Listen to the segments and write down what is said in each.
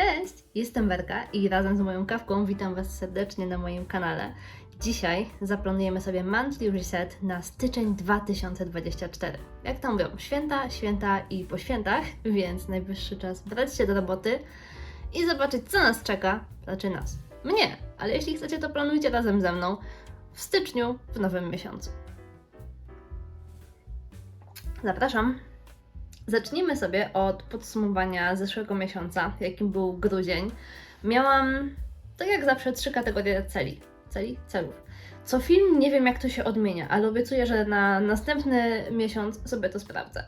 Cześć, jestem Werka i razem z moją kawką witam Was serdecznie na moim kanale. Dzisiaj zaplanujemy sobie monthly reset na styczeń 2024. Jak tam mówią, święta, święta i po świętach, więc najwyższy czas brać się do roboty i zobaczyć, co nas czeka, znaczy nas, mnie, ale jeśli chcecie, to planujcie razem ze mną w styczniu, w nowym miesiącu. Zapraszam. Zacznijmy sobie od podsumowania zeszłego miesiąca, jakim był grudzień. Miałam, tak jak zawsze, trzy kategorie celi. Celi? Celów. Co film nie wiem, jak to się odmienia, ale obiecuję, że na następny miesiąc sobie to sprawdzę.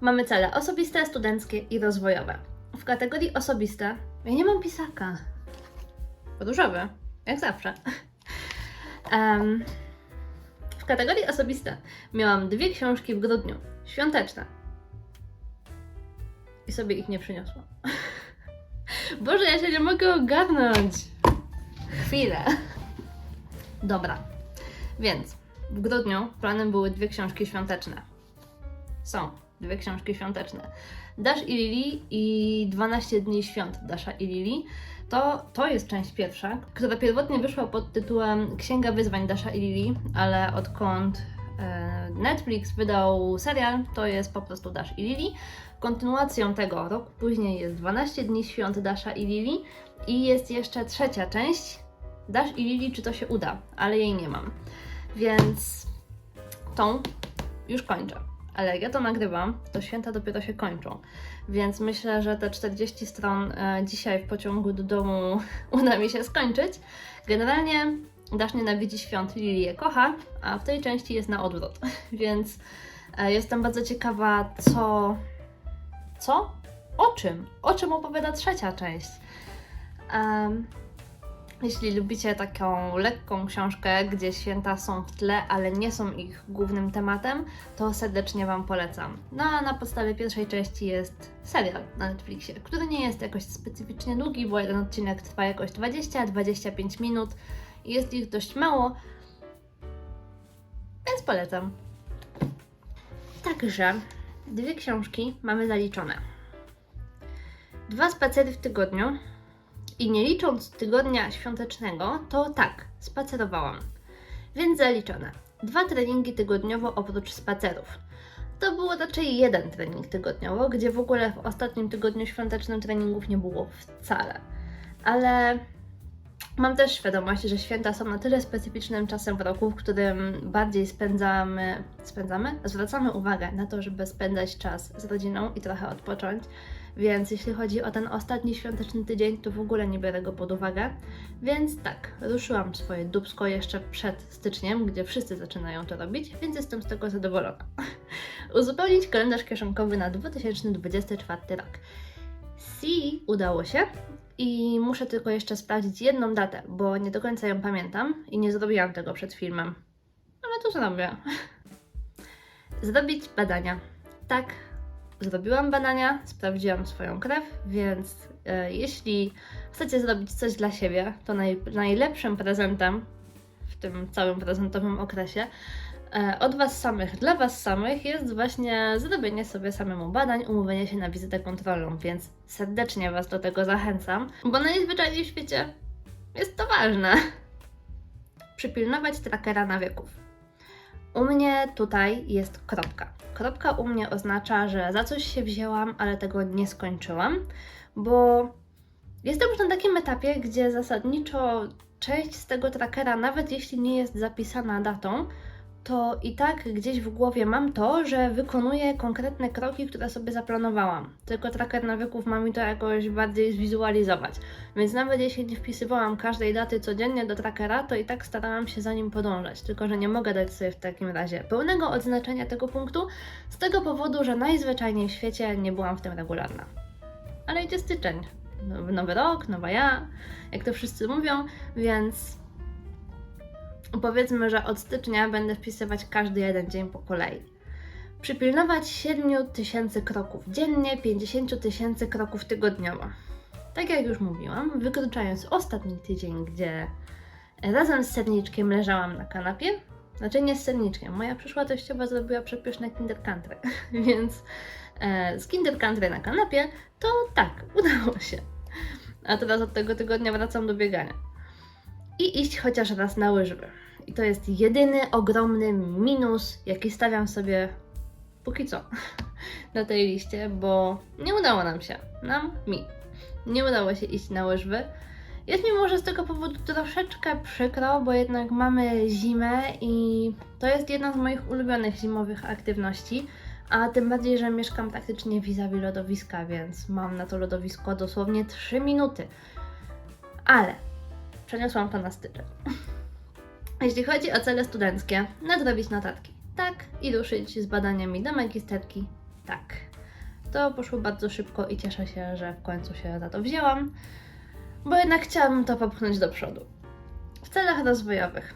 Mamy cele osobiste, studenckie i rozwojowe. W kategorii osobiste ja nie mam pisaka. Różowy, jak zawsze. Em, w kategorii osobiste miałam dwie książki w grudniu, świąteczne. I sobie ich nie przyniosłam. Boże, ja się nie mogę ogarnąć. Chwilę. Dobra. Więc w grudniu planem były dwie książki świąteczne. Są dwie książki świąteczne. Dash i Lili i 12 dni świąt Dasha i Lili. To, to jest część pierwsza, która pierwotnie wyszła pod tytułem Księga Wyzwań Dasha i Lili, ale odkąd Netflix wydał serial, to jest po prostu Dash i Lili. Kontynuacją tego rok później jest 12 dni świąt Dasha i Lili i jest jeszcze trzecia część Dash i Lili, czy to się uda, ale jej nie mam. Więc tą już kończę. Ale ja to nagrywam, to święta dopiero się kończą. Więc myślę, że te 40 stron e, dzisiaj w pociągu do domu uda mi się skończyć. Generalnie Dash nienawidzi świąt, Lili je kocha, a w tej części jest na odwrót. Więc e, jestem bardzo ciekawa, co. Co? O czym? O czym opowiada trzecia część? Em, jeśli lubicie taką lekką książkę, gdzie święta są w tle, ale nie są ich głównym tematem, to serdecznie Wam polecam. No a na podstawie pierwszej części jest serial na Netflixie, który nie jest jakoś specyficznie długi, bo jeden odcinek trwa jakoś 20-25 minut jest ich dość mało, więc polecam. Także dwie książki mamy zaliczone. Dwa spacery w tygodniu, i nie licząc tygodnia świątecznego, to tak, spacerowałam. Więc zaliczone. Dwa treningi tygodniowo oprócz spacerów. To było raczej jeden trening tygodniowo, gdzie w ogóle w ostatnim tygodniu świątecznym treningów nie było wcale. Ale mam też świadomość, że święta są na tyle specyficznym czasem w roku, w którym bardziej spędzamy, spędzamy, zwracamy uwagę na to, żeby spędzać czas z rodziną i trochę odpocząć. Więc jeśli chodzi o ten ostatni świąteczny tydzień, to w ogóle nie biorę go pod uwagę. Więc tak, ruszyłam swoje dubsko jeszcze przed styczniem, gdzie wszyscy zaczynają to robić, więc jestem z tego zadowolona. Uzupełnić kalendarz kieszonkowy na 2024 rok. Si udało się i muszę tylko jeszcze sprawdzić jedną datę, bo nie do końca ją pamiętam i nie zrobiłam tego przed filmem. Ale to zrobię. Zrobić badania. Tak, zrobiłam badania, sprawdziłam swoją krew, więc e, jeśli chcecie zrobić coś dla siebie, to naj, najlepszym prezentem w tym całym prezentowym okresie od Was samych, dla Was samych jest właśnie zrobienie sobie samemu badań, umówienie się na wizytę kontrolną, więc serdecznie Was do tego zachęcam, bo najzwyczajniej w świecie jest to ważne. Przypilnować trackera nawyków. U mnie tutaj jest kropka. Kropka u mnie oznacza, że za coś się wzięłam, ale tego nie skończyłam, bo jestem już na takim etapie, gdzie zasadniczo część z tego trackera, nawet jeśli nie jest zapisana datą, to i tak gdzieś w głowie mam to, że wykonuję konkretne kroki, które sobie zaplanowałam. Tylko tracker nawyków ma mi to jakoś bardziej zwizualizować. Więc nawet jeśli nie wpisywałam każdej daty codziennie do trackera, to i tak starałam się za nim podążać. Tylko, że nie mogę dać sobie w takim razie pełnego odznaczenia tego punktu, z tego powodu, że najzwyczajniej w świecie nie byłam w tym regularna. Ale idzie styczeń. Nowy, rok, nowa ja, jak to wszyscy mówią, więc powiedzmy, że od stycznia będę wpisywać każdy jeden dzień po kolei. Przypilnować 7 tysięcy kroków dziennie, 50 tysięcy kroków tygodniowo. Tak jak już mówiłam, wykluczając ostatni tydzień, gdzie razem z serniczkiem leżałam na kanapie, znaczy nie z serniczkiem, moja przyszła teściowa zrobiła przepyszne kinder country, więc e, z kinder country na kanapie, to tak, udało się. A teraz od tego tygodnia wracam do biegania. I iść chociaż raz na łyżwy. I to jest jedyny ogromny minus, jaki stawiam sobie póki co na tej liście, bo nie udało nam się. Nam, mi. Nie udało się iść na łyżwy. Jest mi może z tego powodu troszeczkę przykro, bo jednak mamy zimę i to jest jedna z moich ulubionych zimowych aktywności. A tym bardziej, że mieszkam praktycznie vis-a-vis lodowiska, więc mam na to lodowisko dosłownie 3 minuty. Ale przeniosłam to na styczeń. Jeśli chodzi o cele studenckie, nadrobić notatki. Tak. I ruszyć z badaniami do magisterki. Tak. To poszło bardzo szybko i cieszę się, że w końcu się za to wzięłam, bo jednak chciałabym to popchnąć do przodu. W celach rozwojowych.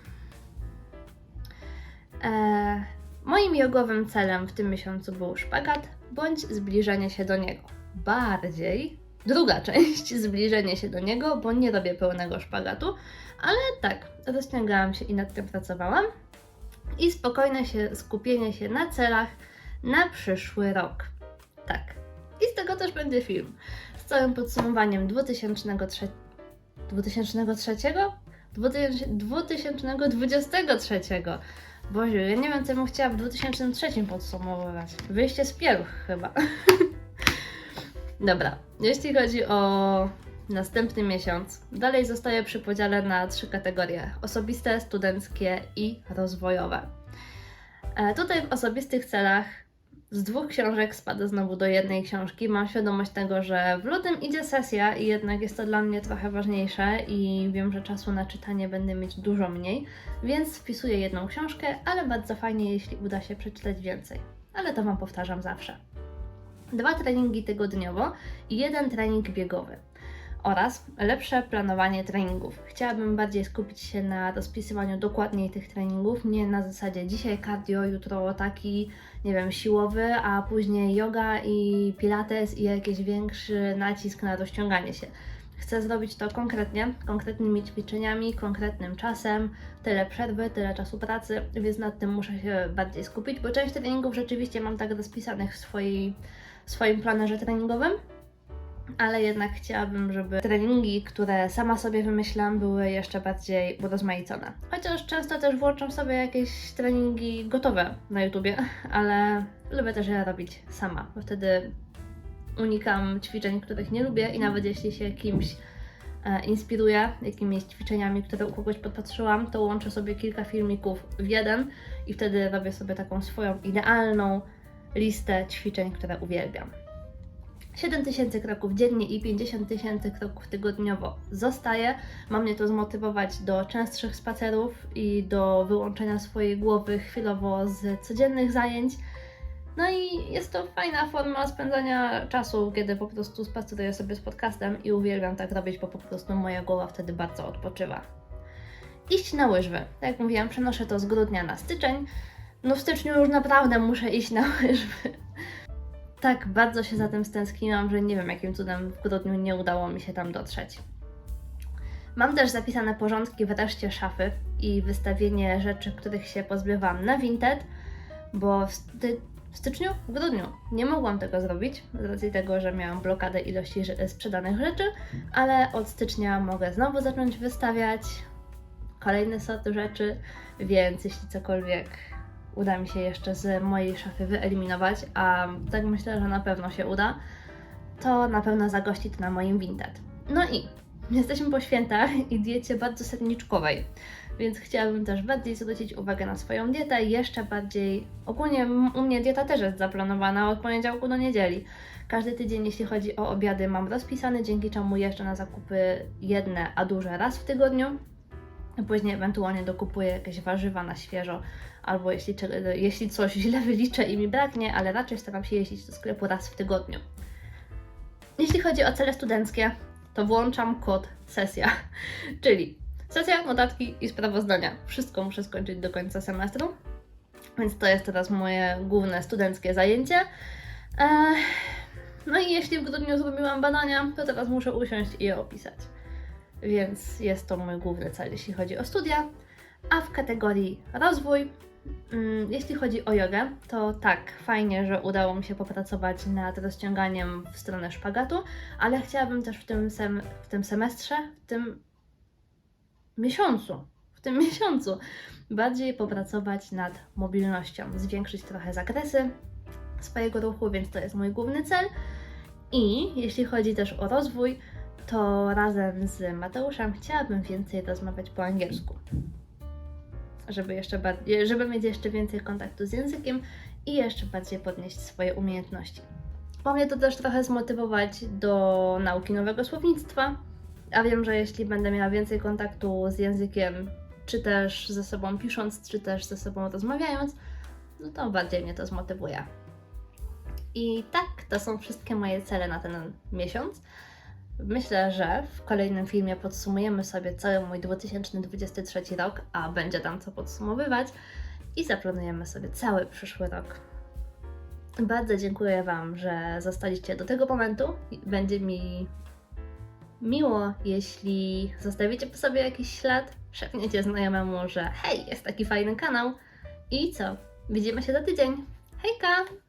Eee, moim jogowym celem w tym miesiącu był szpagat bądź zbliżenie się do niego. Bardziej druga część zbliżenie się do niego, bo nie robię pełnego szpagatu, ale tak, rozciągałam się i nad tym pracowałam. I spokojne się, skupienie się na celach na przyszły rok. Tak. I z tego też będzie film. Z całym podsumowaniem 2003. 2003? 2000 2023. Boże, ja nie wiem, co bym chciała w 2003 podsumowywać. Wyjście z pieluch chyba. Dobra, jeśli chodzi o następny miesiąc, dalej zostaje przy podziale na trzy kategorie: osobiste, studenckie i rozwojowe. E, tutaj w osobistych celach z dwóch książek spada znowu do jednej książki. Mam świadomość tego, że w lutym idzie sesja i jednak jest to dla mnie trochę ważniejsze i wiem, że czasu na czytanie będę mieć dużo mniej, więc wpisuję jedną książkę, ale bardzo fajnie, jeśli uda się przeczytać więcej. Ale to Wam powtarzam zawsze. Dwa treningi tygodniowo i jeden trening biegowy oraz lepsze planowanie treningów. Chciałabym bardziej skupić się na rozpisywaniu dokładniej tych treningów, nie na zasadzie dzisiaj cardio, jutro taki, nie wiem, siłowy, a później yoga i pilates i jakiś większy nacisk na rozciąganie się. Chcę zrobić to konkretnie, konkretnymi ćwiczeniami, konkretnym czasem, tyle przerwy, tyle czasu pracy, więc nad tym muszę się bardziej skupić, bo część treningów rzeczywiście mam tak rozpisanych w, swojej, swoim planerze treningowym, ale jednak chciałabym, żeby treningi, które sama sobie wymyślam, były jeszcze bardziej urozmaicone. Chociaż często też włączam sobie jakieś treningi gotowe na YouTubie, ale lubię też je robić sama, bo wtedy unikam ćwiczeń, których nie lubię i nawet jeśli się kimś e, inspiruję jakimiś ćwiczeniami, które u kogoś podpatrzyłam, to łączę sobie kilka filmików w jeden i wtedy robię sobie taką swoją idealną listę ćwiczeń, które uwielbiam. 7000 kroków dziennie i 50 tysięcy kroków tygodniowo zostaje. Ma mnie to zmotywować do częstszych spacerów i do wyłączenia swojej głowy chwilowo z codziennych zajęć. No i jest to fajna forma spędzania czasu, kiedy po prostu spaceruję sobie z podcastem i uwielbiam tak robić, bo po prostu moja głowa wtedy bardzo odpoczywa. Iść na łyżwy. Tak jak mówiłam, przenoszę to z grudnia na styczeń. No w styczniu już naprawdę muszę iść na łyżwy tak bardzo się za tym stęskniłam, że nie wiem jakim cudem w grudniu nie udało mi się tam dotrzeć. Mam też zapisane porządki wreszcie szafy i wystawienie rzeczy, których się pozbywam na Vinted, bo w, sty- w styczniu, w grudniu nie mogłam tego zrobić z racji tego, że miałam blokadę ilości rze- sprzedanych rzeczy, ale od stycznia mogę znowu zacząć wystawiać kolejny sort rzeczy, więc jeśli cokolwiek uda mi się jeszcze z mojej szafy wyeliminować, a tak myślę, że na pewno się uda, to na pewno zagości to na moim Vinted. No i jesteśmy po świętach i diecie bardzo serniczkowej, więc chciałabym też bardziej zwrócić uwagę na swoją dietę jeszcze bardziej, ogólnie u mnie dieta też jest zaplanowana od poniedziałku do niedzieli. Każdy tydzień, jeśli chodzi o obiady, mam rozpisany, dzięki czemu jeszcze na zakupy jedne, a duże raz w tygodniu. Później ewentualnie dokupuję jakieś warzywa na świeżo, albo jeśli, jeśli coś źle wyliczę i mi braknie, ale raczej staram się jeździć do sklepu raz w tygodniu. Jeśli chodzi o cele studenckie, to włączam kod sesja, czyli sesja, notatki i sprawozdania. Wszystko muszę skończyć do końca semestru, więc to jest teraz moje główne studenckie zajęcie. No i jeśli w grudniu zrobiłam badania, to teraz muszę usiąść i je opisać. Więc jest to mój główny cel, jeśli chodzi o studia. A w kategorii rozwój Mm, Jeśli chodzi o jogę, to tak, fajnie, że udało mi się popracować nad rozciąganiem w stronę szpagatu, ale chciałabym też w tym, sem- w tym semestrze, w tym miesiącu, w tym miesiącu bardziej popracować nad mobilnością, zwiększyć trochę zakresy swojego ruchu, więc to jest mój główny cel. I jeśli chodzi też o rozwój, to razem z Mateuszem chciałabym więcej rozmawiać po angielsku. Żeby, jeszcze bardziej, żeby mieć jeszcze więcej kontaktu z językiem i jeszcze bardziej podnieść swoje umiejętności. Mnie to też trochę zmotywować do nauki nowego słownictwa, a wiem, że jeśli będę miała więcej kontaktu z językiem, czy też ze sobą pisząc, czy też ze sobą rozmawiając, no to bardziej mnie to zmotywuje. I tak, to są wszystkie moje cele na ten miesiąc. Myślę, że w kolejnym filmie podsumujemy sobie cały mój 2023 rok, a będzie tam co podsumowywać i zaplanujemy sobie cały przyszły rok. Bardzo dziękuję Wam, że zostaliście do tego momentu. Będzie mi miło, jeśli zostawicie po sobie jakiś ślad, szepniecie znajomemu, że hej, jest taki fajny kanał. I co? Widzimy się za tydzień. Hejka!